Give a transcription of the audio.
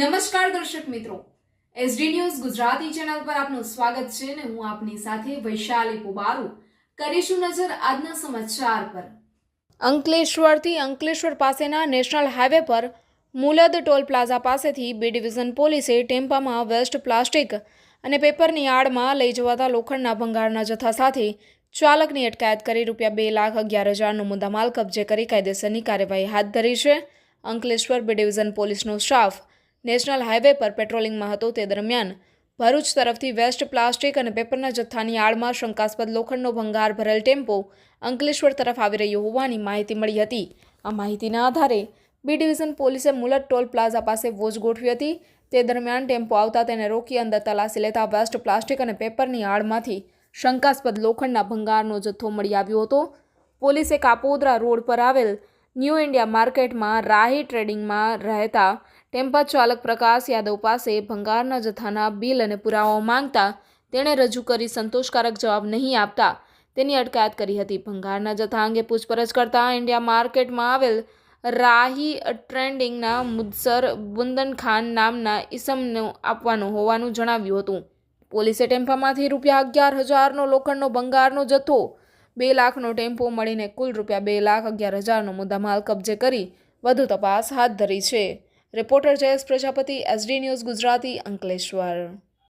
નમસ્કાર દર્શક મિત્રો. એસડી ન્યૂઝ ગુજરાતી ચેનલ પર આપનું સ્વાગત છે ને હું આપની સાથે વૈશાલી પુબારુ. કરીશું નજર આજના સમાચાર પર. અંકલેશ્વરથી અંકલેશ્વર પાસેના નેશનલ હાઈવે પર મુલદ ટોલ પ્લાઝા પાસેથી બી ડિવિઝન પોલીસે ટેમ્પામાં વેસ્ટ પ્લાસ્ટિક અને પેપરની આડમાં લઈ જવાતા લોખંડના ભંગારના જથ્થા સાથે ચાલકની અટકાયત કરી રૂપિયા બે લાખ અગિયાર હજારનો મુદ્દામાલ કબજે કરી કાયદેસરની કાર્યવાહી હાથ ધરી છે. અંકલેશ્વર બી ડિવિઝન પોલીસનો સ્ટાફ નેશનલ હાઇવે પર પેટ્રોલિંગમાં હતો તે દરમિયાન ભરૂચ તરફથી વેસ્ટ પ્લાસ્ટિક અને પેપરના જથ્થાની આડમાં શંકાસ્પદ લોખંડનો ભંગાર ભરેલ ટેમ્પો અંકલેશ્વર તરફ આવી રહ્યો હોવાની માહિતી મળી હતી. આ માહિતીના આધારે બી ડિવિઝન પોલીસે મુલત ટોલ પ્લાઝા પાસે વોચ ગોઠવી હતી. તે દરમિયાન ટેમ્પો આવતા તેને રોકી અંદર તલાશી લેતા વેસ્ટ પ્લાસ્ટિક અને પેપરની આડમાંથી શંકાસ્પદ લોખંડના ભંગારનો જથ્થો મળી આવ્યો હતો. પોલીસે કાપોદરા રોડ પર આવેલ ન્યૂ ઇન્ડિયા માર્કેટમાં રાહી ટ્રેડિંગમાં રહેતા ટેમ્પા ચાલક પ્રકાશ યાદવ પાસે ભંગારના જથ્થાના બિલ અને પુરાવાઓ માંગતા તેણે રજૂ કરી સંતોષકારક જવાબ નહીં આપતા. તેની અટકાયત કરી હતી. ભંગારના જથ્થા અંગે પૂછપરછ કરતા ઇન્ડિયા માર્કેટમાં આવેલ રાહી ટ્રેન્ડિંગના મુદસર બુંદન ખાન નામના ઈસમનો આપવાનું હોવાનું જણાવ્યું હતું. પોલીસે ટેમ્પામાંથી રૂપિયા અગિયાર હજારનો લોખંડનો ભંગારનો જથ્થો બે લાખનો ટેમ્પો મળીને કુલ રૂપિયા બે લાખ અગિયાર હજારનો મુદ્દામાલ કબજે કરી વધુ તપાસ હાથ ધરી છે. Reporter Jayesh Prajapati, SD news Gujarati Ankleshwar.